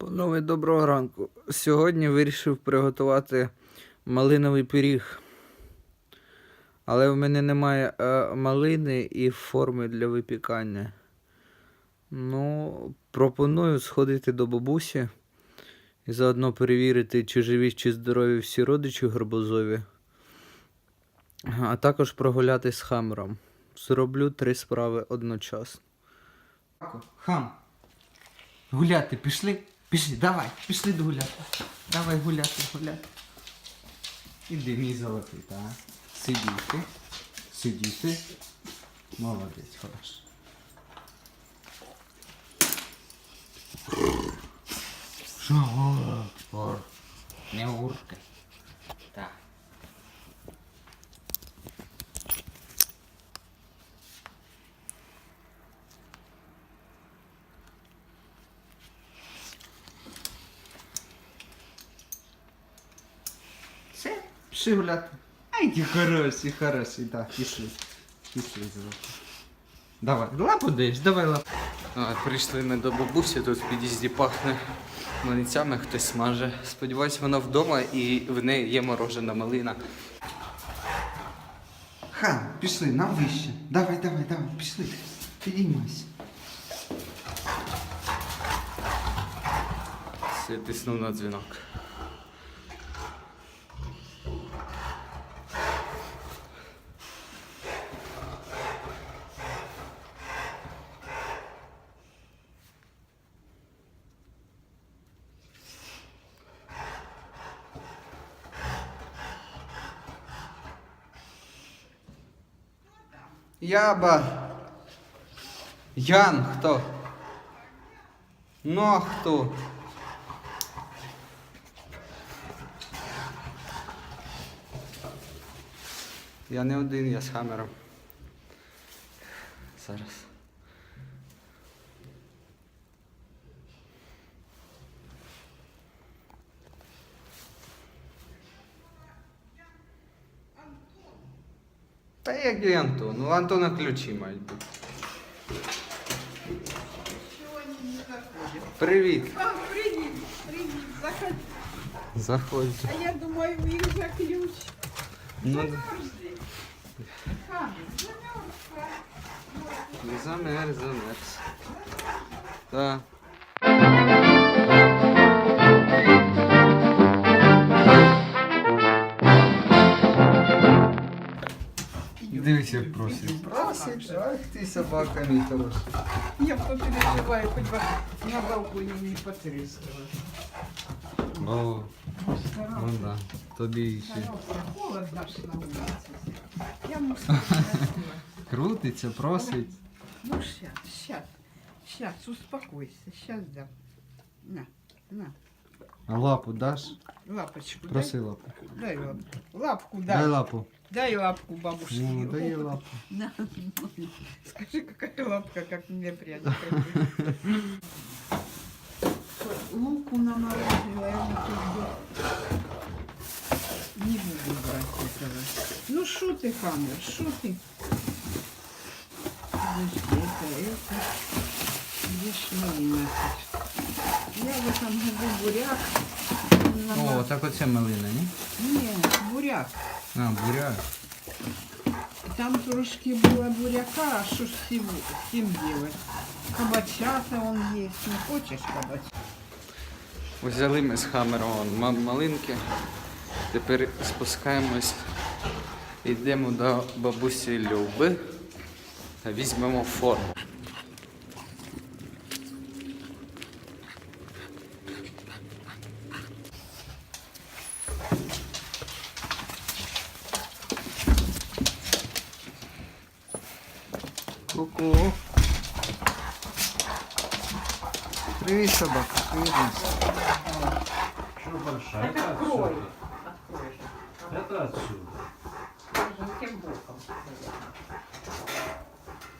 Панове, доброго ранку. Сьогодні вирішив приготувати малиновий пиріг. Але в мене немає е, малини і форми для випікання. Ну, пропоную сходити до бабусі і заодно перевірити, чи живі, чи здорові всі родичі гарбузові. А також прогулятись з хамером. Зроблю три справи одночасно. Хам, Гуляти пішли? Пішли, давай, пішли гуляти. Давай гуляти, гуляти. Іди, мій золотий, так. Сидіти. Сидіти. Молодець, хорошо. Що? Гор. Не уркай. Так. Все, пішли гуляти. Ай, ти хороший, хороший, так, пішли. Пішли золотий. Давай, лапу даєш, давай лапу. А, прийшли ми до бабусі, тут в під'їзді пахне млинцями, хтось смаже. Сподіваюсь, вона вдома і в неї є морожена малина. Хан, пішли, нам вище. Давай, давай, давай, пішли. Підіймайся. Все, тиснув на дзвінок. Яба. Ян, хто? Нохту. Я не один, я з хамером. Зараз. як і Антон. У Антона ключі мають бути. Сегодня не заходит. Привіт. А, привет, привет, заходи. Заходь. А я думаю, у них за ключ. Ну, Замерзли. Ханы, замерзла. замерз, замерз. Так. Дивись, як просить. Просить, ах ти собака мій хороший. Я попереживаю, хоть бы на балконе не потрескала. О, ну да. Тобі ще. Холодно ж на улице. Я мусор Крутиться, просить. Ну, сейчас, сейчас, сейчас, успокойся, сейчас дам. На, на, А лапу даш? лапочку Проси лапу. дай. Дай лапку. Дай дай. лапу. Дай лапку бабушке. Ну, дай лапу. На, скажи, какая лапка, как мне прядь. Луку наморозила, я вот тут не буду брать этого. Ну что ты, Хаммер, что ты? Подожди, это, это. Видишь, малина тут. Я в этом году буряк. О, так оце малина, ні? Нет, буряк. А, буряк. Там трошки было буряка, а что ж с ним, с делать? Кабачата он есть, не хочешь кабача? Взяли ми з хамером малинки. Тепер спускаємось. Йдемо до бабусі Люби. та Візьмемо форму. большая? Это отсюда. Это отсюда. Тем боком.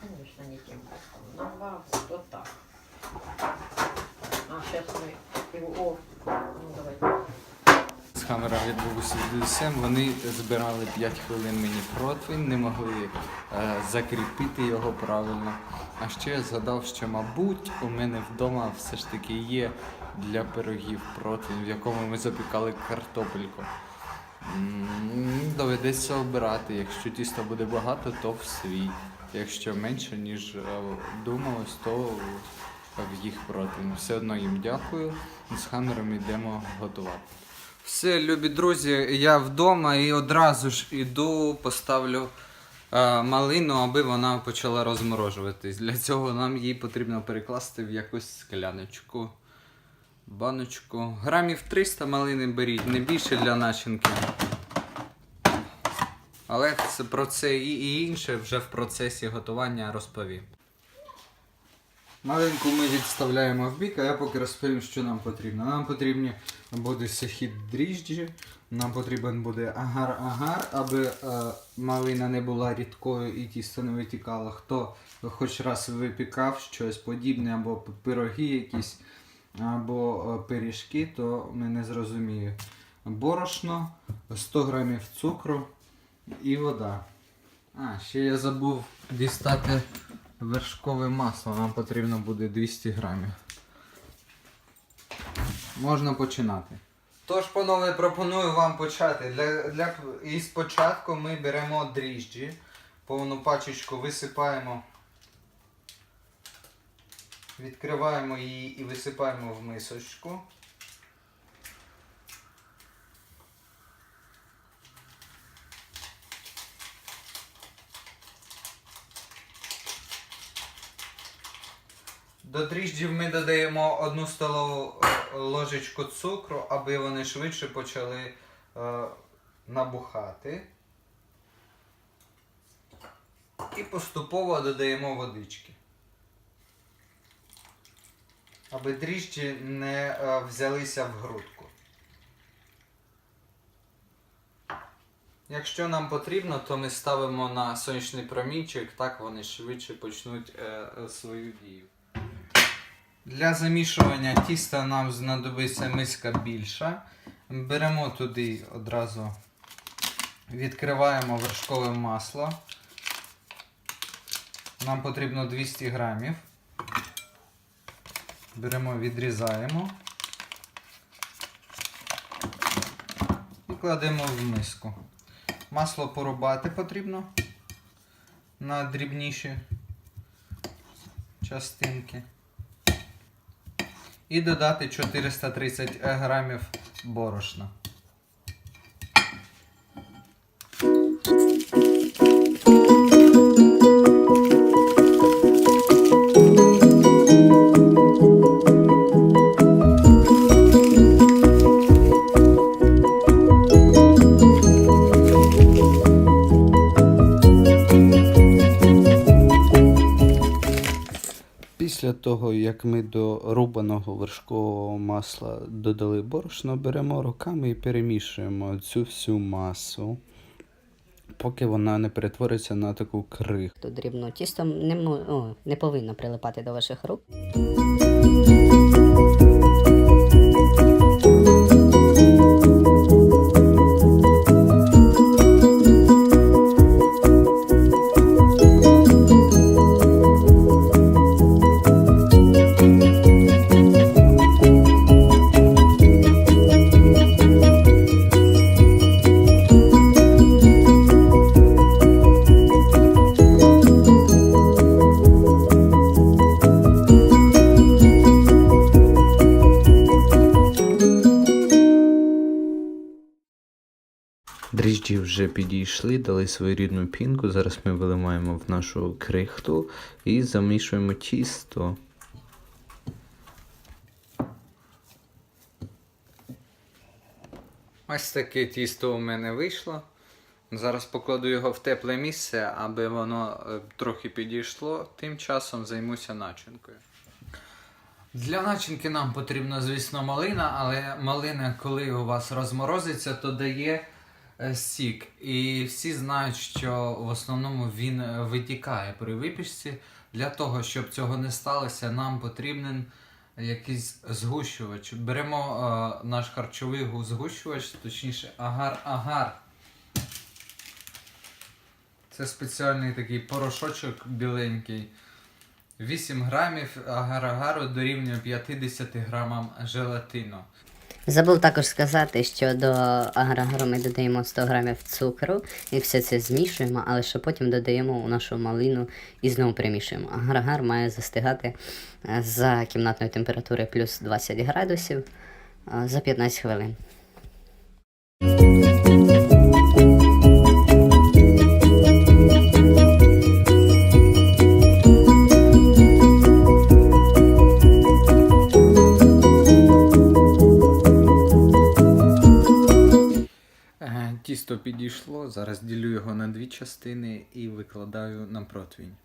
Конечно, не тем боком. На вас вот так. А сейчас мы его... камера від бабусі дідусем. Вони збирали 5 хвилин мені противень, не могли е, закріпити його правильно. А ще я згадав, що, мабуть, у мене вдома все ж таки є для пирогів противень, в якому ми запікали картопельку. Доведеться обирати. Якщо тіста буде багато, то в свій. Якщо менше, ніж е, думалось, то в їх противень. Все одно їм дякую. З хамером йдемо готувати. Все, любі друзі, я вдома і одразу ж іду, поставлю е, малину, аби вона почала розморожуватись. Для цього нам її потрібно перекласти в якусь скляночку. Баночку. Грамів 300 малини беріть, не більше для начинки. Але це про це і, інше вже в процесі готування розповім. Маленьку ми відставляємо в бік, а я поки розповім, що нам потрібно. Нам потрібні буде сухі дріжджі, нам потрібен буде агар-агар, аби е, малина не була рідкою і тісто не витікало. Хто хоч раз випікав щось подібне, або пироги якісь, або е, пиріжки, то мене зрозуміє. Борошно, 100 грамів цукру і вода. А, ще я забув дістати вершкове масло. Нам потрібно буде 200 грамів. Можна починати. Тож, панове, пропоную вам почати. Для, для, і спочатку ми беремо дріжджі, повну пачечку висипаємо, відкриваємо її і висипаємо в мисочку. До дріжджів ми додаємо одну столову е, ложечку цукру, аби вони швидше почали е, набухати. І поступово додаємо водички. Аби дріжджі не е, взялися в грудку. Якщо нам потрібно, то ми ставимо на сонячний промінчик, так вони швидше почнуть свою дію. Для замішування тіста нам знадобиться миска більша. Беремо туди одразу, відкриваємо вершкове масло. Нам потрібно 200 грамів. Беремо, відрізаємо і кладемо в миску. Масло порубати потрібно на дрібніші частинки і додати 430 грамів борошна. Того, як ми до рубаного вершкового масла додали борошно, беремо руками і перемішуємо цю всю масу, поки вона не перетвориться на таку крихту. Дрібно тісто не, о, не повинно прилипати до ваших рук. Дріжджі вже підійшли, дали своєрідну пінку. Зараз ми виливаємо в нашу крихту і замішуємо тісто. Ось таке тісто у мене вийшло. Зараз покладу його в тепле місце, аби воно е, трохи підійшло. Тим часом займуся начинкою. Для начинки нам потрібна, звісно, малина, але малина, коли у вас розморозиться, то дає сік. І всі знають, що в основному він е, витікає при випічці. Для того, щоб цього не сталося, нам потрібен якийсь згущувач. Беремо е, наш харчовий згущувач, точніше, агар-агар. Це спеціальний такий порошочок біленький. 8 грамів агар-агару дорівнює 50 грамам желатину. Забув також сказати, що до аграгору ми додаємо 100 грамів цукру і все це змішуємо, але ще потім додаємо у нашу малину і знову перемішуємо. Аграгар має застигати е, за кімнатної температури плюс 20 градусів е, за 15 хвилин. Частини і викладаю на противень.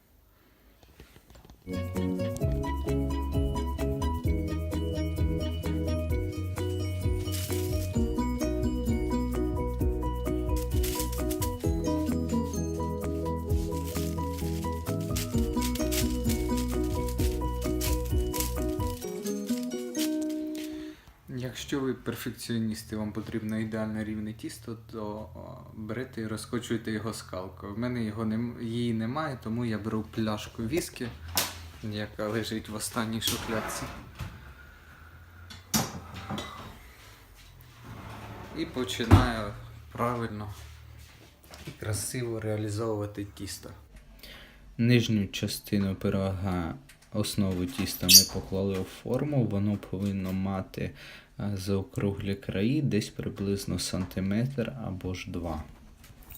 Якщо ви перфекціоніст і вам потрібно ідеально рівне тісто, то берете і розкочуєте його скалкою. У мене його нем... її немає, тому я беру пляшку віскі, яка лежить в останній шухлядці. І починаю правильно і красиво реалізовувати тісто. Нижню частину пирога, основу тіста ми поклали у форму. Воно повинно мати заокруглі краї десь приблизно сантиметр або ж два.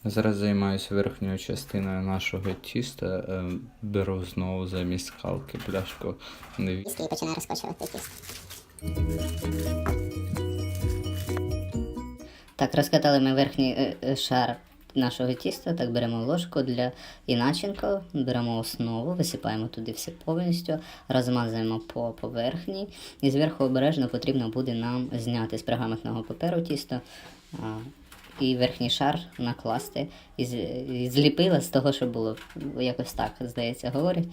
Зараз займаюся верхньою частиною нашого тіста. е, Беру знову замість скалки пляшку. І починаю розкочувати тісто. Так, розкатали ми верхній е, е, шар нашого тіста. Так, беремо ложку для і начинку, беремо основу, висипаємо туди все повністю, розмазуємо по поверхні. І зверху обережно потрібно буде нам зняти з пергаментного паперу тісто. І верхній шар накласти і, зліпила з того, що було. Якось так, здається, говорять.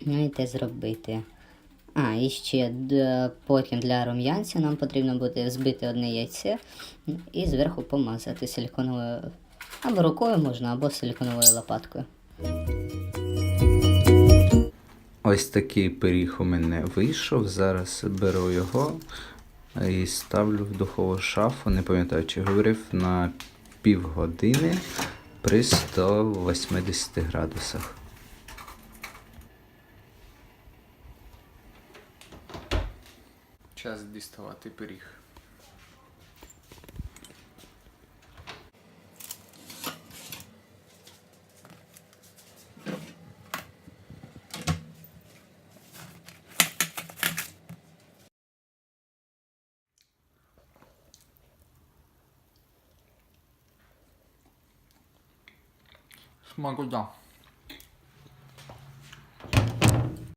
Ну і те зробити. А, і ще потім для рум'янця нам потрібно буде збити одне яйце і зверху помазати силіконовою або рукою можна, або силіконовою лопаткою. Ось такий пиріг у мене вийшов. Зараз беру його і ставлю в духову шафу. Не пам'ятаю, чи говорив на півгодини при 180 градусах. Час діставати пиріг. 芒果酱。